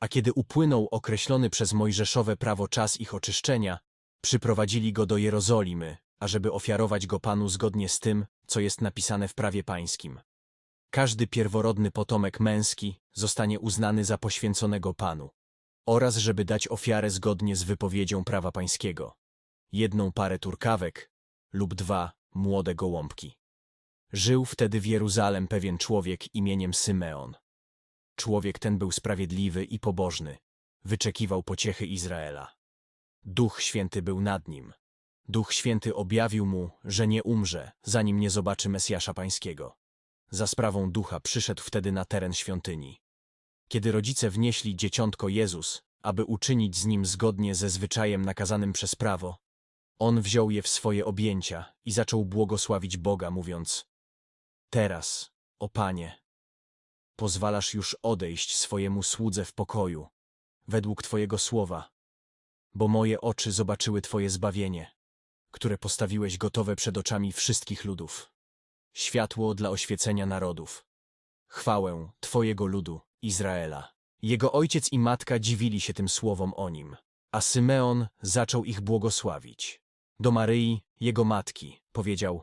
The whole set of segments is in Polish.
A kiedy upłynął określony przez Mojżeszowe prawo czas ich oczyszczenia, przyprowadzili go do Jerozolimy, ażeby ofiarować go Panu zgodnie z tym, co jest napisane w prawie pańskim. Każdy pierworodny potomek męski zostanie uznany za poświęconego Panu, oraz żeby dać ofiarę zgodnie z wypowiedzią prawa pańskiego. Jedną parę turkawek lub dwa młode gołąbki. Żył wtedy w Jeruzalem pewien człowiek imieniem Symeon. Człowiek ten był sprawiedliwy i pobożny, wyczekiwał pociechy Izraela. Duch Święty był nad nim. Duch Święty objawił mu, że nie umrze, zanim nie zobaczy Mesjasza Pańskiego. Za sprawą Ducha przyszedł wtedy na teren świątyni. Kiedy rodzice wnieśli dzieciątko Jezus, aby uczynić z nim zgodnie ze zwyczajem nakazanym przez prawo, on wziął je w swoje objęcia i zaczął błogosławić Boga, mówiąc Teraz, o Panie, pozwalasz już odejść swojemu słudze w pokoju, według Twojego słowa, bo moje oczy zobaczyły Twoje zbawienie, które postawiłeś gotowe przed oczami wszystkich ludów. Światło dla oświecenia narodów. Chwałę Twojego ludu, Izraela. Jego ojciec i matka dziwili się tym słowom o nim, a Symeon zaczął ich błogosławić. Do Maryi, jego matki, powiedział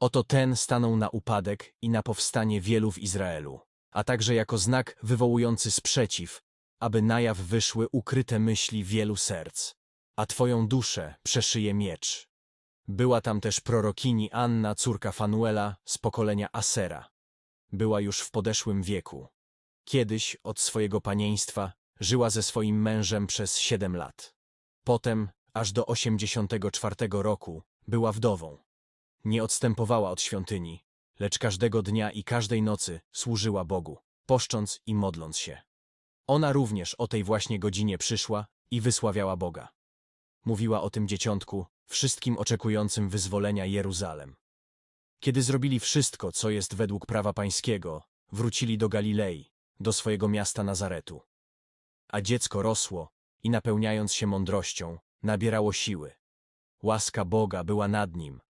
Oto ten stanął na upadek i na powstanie wielu w Izraelu, a także jako znak wywołujący sprzeciw, aby na jaw wyszły ukryte myśli wielu serc, a Twoją duszę przeszyje miecz. Była tam też prorokini Anna, córka Fanuela z pokolenia Asera. Była już w podeszłym wieku. Kiedyś od swojego panieństwa żyła ze swoim mężem przez siedem lat. Potem, aż do osiemdziesiątego czwartego roku, była wdową. Nie odstępowała od świątyni, lecz każdego dnia i każdej nocy służyła Bogu, poszcząc i modląc się. Ona również o tej właśnie godzinie przyszła i wysławiała Boga. Mówiła o tym dzieciątku wszystkim oczekującym wyzwolenia Jeruzalem. Kiedy zrobili wszystko, co jest według prawa pańskiego, wrócili do Galilei, do swojego miasta Nazaretu. A dziecko rosło i napełniając się mądrością, nabierało siły. Łaska Boga była nad nim